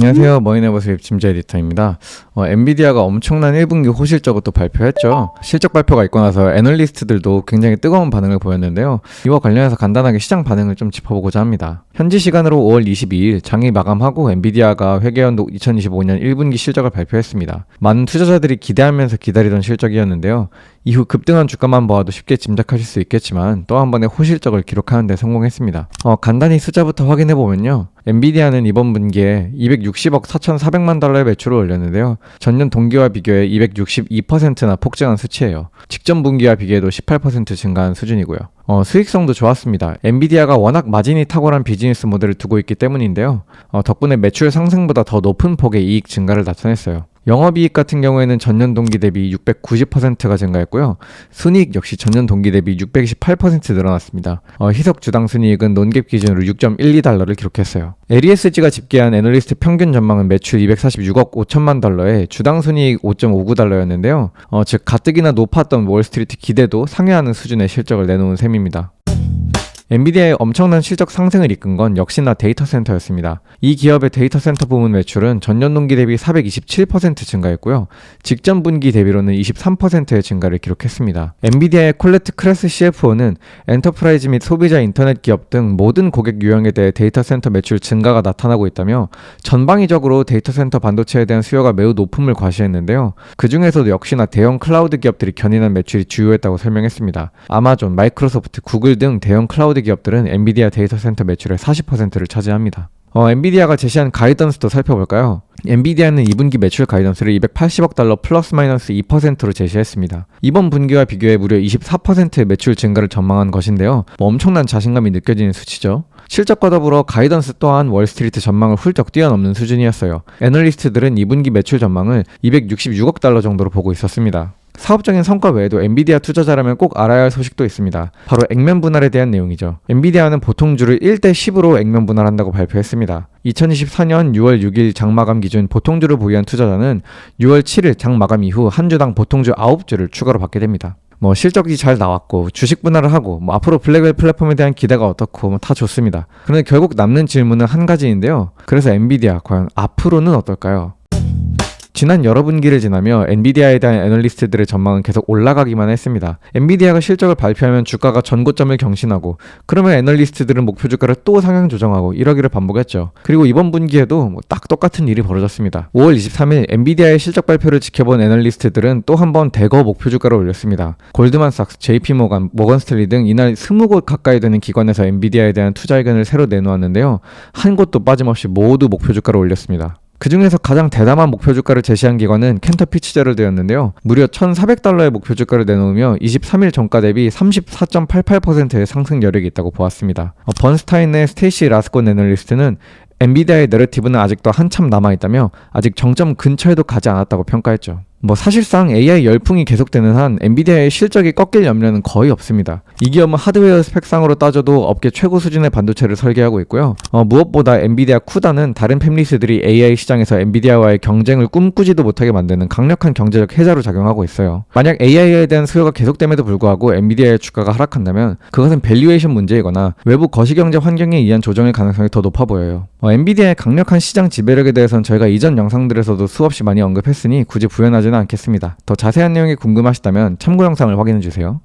안녕하세요. 머니네버 수입 짐재 에디터입니다. 어, 엔비디아가 엄청난 1분기 호실적을 또 발표했죠. 실적 발표가 있고 나서 애널리스트들도 굉장히 뜨거운 반응을 보였는데요. 이와 관련해서 간단하게 시장 반응을 좀 짚어보고자 합니다. 현지 시간으로 5월 22일 장이 마감하고 엔비디아가 회계연도 2025년 1분기 실적을 발표했습니다. 많은 투자자들이 기대하면서 기다리던 실적이었는데요. 이후 급등한 주가만 보아도 쉽게 짐작하실 수 있겠지만 또 한 번의 호실적을 기록하는 데 성공했습니다. 어, 간단히 숫자부터 확인해 보면요. 엔비디아는 이번 분기에 260억 4,400만 달러의 매출을 올렸는데요. 전년 동기와 비교해 262%나 폭증한 수치예요. 직전 분기와 비교해도 18% 증가한 수준이고요. 어, 수익성도 좋았습니다. 엔비디아가 워낙 마진이 탁월한 비즈니스 모델을 두고 있기 때문인데요. 어, 덕분에 매출 상승보다 더 높은 폭의 이익 증가를 나타냈어요. 영업이익 같은 경우에는 전년 동기 대비 690%가 증가했고요. 순이익 역시 전년 동기 대비 628% 늘어났습니다. 어, 희석 주당 순이익은 논갭 기준으로 6.12달러를 기록했어요. LESG가 집계한 애널리스트 평균 전망은 매출 246억 5천만 달러에 주당 순이익 5.59달러였는데요. 어, 즉 가뜩이나 높았던 월스트리트 기대도 상회하는 수준의 실적을 내놓은 셈입니다. 엔비디아의 엄청난 실적 상승을 이끈 건 역시나 데이터 센터였습니다. 이 기업의 데이터 센터 부문 매출은 전년 동기 대비 427% 증가했고요. 직전 분기 대비로는 23%의 증가를 기록했습니다. 엔비디아의 콜레트 크레스 CFO는 엔터프라이즈 및 소비자 인터넷 기업 등 모든 고객 유형에 대해 데이터 센터 매출 증가가 나타나고 있다며 전방위적으로 데이터 센터 반도체에 대한 수요가 매우 높음을 과시했는데요. 그 중에서도 역시나 대형 클라우드 기업들이 견인한 매출이 주요했다고 설명했습니다. 아마존, 마이크로소프트, 구글 등 대형 클라우드 기업들은 엔비디아 데이터 센터 매출의 40%를 차지합니다. 어, 엔비디아가 제시한 가이던스도 살펴볼까요? 엔비디아는 2분기 매출 가이던스를 280억 달러 플러스 마이너스 2%로 제시했습니다. 이번 분기와 비교해 무려 24%의 매출 증가를 전망한 것인데요. 뭐 엄청난 자신감이 느껴지는 수치죠. 실적과 더불어 가이던스 또한 월스트리트 전망을 훌쩍 뛰어넘는 수준이었어요. 애널리스트들은 2분기 매출 전망을 266억 달러 정도로 보고 있었습니다. 사업적인 성과 외에도 엔비디아 투자자라면 꼭 알아야 할 소식도 있습니다. 바로 액면 분할에 대한 내용이죠. 엔비디아는 보통주를 1대 10으로 액면 분할한다고 발표했습니다. 2024년 6월 6일 장마감 기준 보통주를 보유한 투자자는 6월 7일 장마감 이후 한 주당 보통주 9주를 추가로 받게 됩니다. 뭐 실적이 잘 나왔고 주식 분할을 하고 뭐 앞으로 블랙웰 플랫폼에 대한 기대가 어떻고 뭐 다 좋습니다. 그런데 결국 남는 질문은 한 가지인데요. 그래서 엔비디아 과연 앞으로는 어떨까요? 지난 여러 분기를 지나며 엔비디아에 대한 애널리스트들의 전망은 계속 올라가기만 했습니다. 엔비디아가 실적을 발표하면 주가가 전고점을 경신하고 그러면 애널리스트들은 목표 주가를 또 상향 조정하고 이러기를 반복했죠. 그리고 이번 분기에도 뭐 딱 똑같은 일이 벌어졌습니다. 5월 23일 엔비디아의 실적 발표를 지켜본 애널리스트들은 또 한 번 대거 목표 주가를 올렸습니다. 골드만삭스, JP모간, 모건스탠리 등 이날 20곳 가까이 되는 기관에서 엔비디아에 대한 투자 의견을 새로 내놓았는데요. 한 곳도 빠짐없이 모두 목표 주가를 올렸습니다. 그 중에서 가장 대담한 목표 주가를 제시한 기관은 켄터 피치제럴드였는데요. 무려 1,400달러의 목표 주가를 내놓으며 23일 전가 대비 34.88%의 상승 여력이 있다고 보았습니다. 어, 번스타인의 스테이시 라스콘 애널리스트는 엔비디아의 내러티브는 아직도 한참 남아있다며 아직 정점 근처에도 가지 않았다고 평가했죠. 뭐 사실상 AI 열풍이 계속되는 한 엔비디아의 실적이 꺾일 염려는 거의 없습니다. 이 기업은 하드웨어 스펙상으로 따져도 업계 최고 수준의 반도체를 설계하고 있고요. 어, 무엇보다 엔비디아 쿠다는 다른 팹리스들이 AI 시장에서 엔비디아와의 경쟁을 꿈꾸지도 못하게 만드는 강력한 경제적 해자로 작용하고 있어요. 만약 AI에 대한 수요가 계속됨에도 불구하고 엔비디아의 주가가 하락한다면 그것은 밸류에이션 문제이거나 외부 거시경제 환경에 의한 조정의 가능성이 더 높아 보여요. 어, 엔비디아의 강력한 시장 지배력에 대해서는 저희가 이전 영상들에서도 수없이 많이 언급했으니 굳이 부연하지 하지는 않겠습니다. 더 자세한 내용이 궁금하시다면 참고 영상을 확인해 주세요.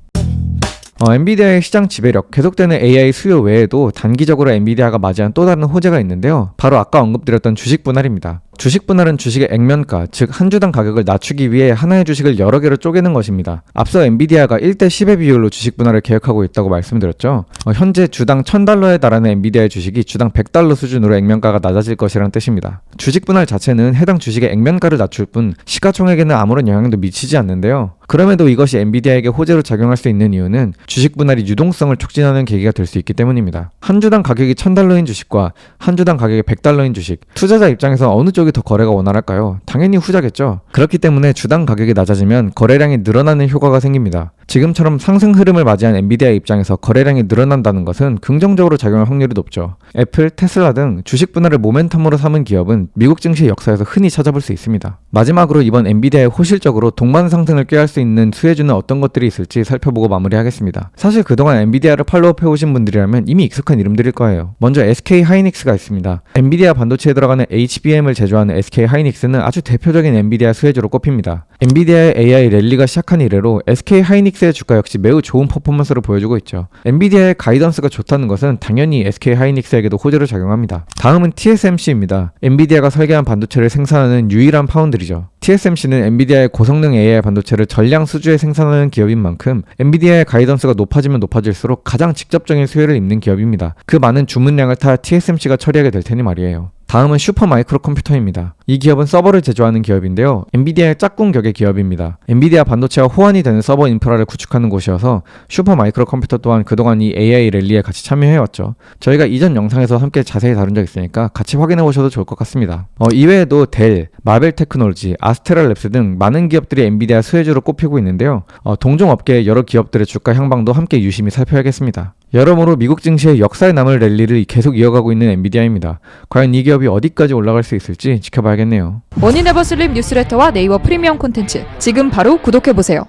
어, 엔비디아의 시장 지배력, 계속되는 AI 수요 외에도 단기적으로 엔비디아가 맞이한 또 다른 호재가 있는데요. 바로 아까 언급드렸던 주식 분할입니다. 주식 분할은 주식의 액면가, 즉 한 주당 가격을 낮추기 위해 하나의 주식을 여러 개로 쪼개는 것입니다. 앞서 엔비디아가 1대 10의 비율로 주식 분할을 계획하고 있다고 말씀드렸죠. 어, 현재 주당 1000달러에 달하는 엔비디아의 주식이 주당 100달러 수준으로 액면가가 낮아질 것이라는 뜻입니다. 주식 분할 자체는 해당 주식의 액면가를 낮출 뿐 시가총액에는 아무런 영향도 미치지 않는데요. 그럼에도 이것이 엔비디아에게 호재로 작용할 수 있는 이유는 주식 분할이 유동성을 촉진하는 계기가 될 수 있기 때문입니다. 한 주당 가격이 1000달러인 주식과 한 주당 가격이 100달러인 주식, 투자자 입장에서 어느 쪽이 더 거래가 원활할까요? 당연히 후자겠죠. 그렇기 때문에 주당 가격이 낮아지면 거래량이 늘어나는 효과가 생깁니다. 지금처럼 상승 흐름을 맞이한 엔비디아 입장에서 거래량이 늘어난다는 것은 긍정적으로 작용할 확률이 높죠. 애플, 테슬라 등 주식 분할을 모멘텀으로 삼은 기업은 미국 증시 역사에서 흔히 찾아볼 수 있습니다. 마지막으로 이번 엔비디아의 호실적으로 동반 상승을 꾀할 수 있는 수혜주는 어떤 것들이 있을지 살펴보고 마무리하겠습니다. 사실 그동안 엔비디아를 팔로우해 오신 분들이라면 이미 익숙한 이름들일 거예요. 먼저 SK 하이닉스가 있습니다. 엔비디아 반도체에 들어가는 HBM을 제조하는 SK 하이닉스는 아주 대표적인 엔비디아 수혜주로 꼽힙니다. 엔비디아의 AI 랠리가 시작한 이래로 SK 하이닉스의 주가 역시 매우 좋은 퍼포먼스를 보여주고 있죠. 엔비디아의 가이던스가 좋다는 것은 당연히 SK 하이닉스에게도 호재로 작용합니다. 다음은 TSMC입니다. 엔비디아가 설계한 반도체를 생산하는 유일한 파운드리죠. TSMC는 엔비디아의 고성능 AI 반도체를 전량 수주에 생산하는 기업인 만큼 엔비디아의 가이던스가 높아지면 높아질수록 가장 직접적인 수혜를 입는 기업입니다. 그 많은 주문량을 타 TSMC가 처리하게 될 테니 말이에요. 다음은 슈퍼 마이크로 컴퓨터입니다. 이 기업은 서버를 제조하는 기업인데요. 엔비디아의 짝꿍 격의 기업입니다. 엔비디아 반도체와 호환이 되는 서버 인프라를 구축하는 곳이어서 슈퍼 마이크로 컴퓨터 또한 그동안 이 AI 랠리에 같이 참여해왔죠. 저희가 이전 영상에서 함께 자세히 다룬 적 있으니까 같이 확인해 보셔도 좋을 것 같습니다. 어, 이외에도 델, 마벨 테크놀로지, 아스테라 랩스 등 많은 기업들이 엔비디아 수혜주로 꼽히고 있는데요. 어, 동종 업계의 여러 기업들의 주가 향방도 함께 유심히 살펴야겠습니다. 여러모로 미국 증시의 역사에 남을 랠리를 계속 이어가고 있는 엔비디아입니다. 과연 이 기업이 어디까지 올라갈 수 있을지 지켜봐야겠네요. 머니네버슬립 뉴스레터와 네이버 프리미엄 콘텐츠 지금 바로 구독해보세요.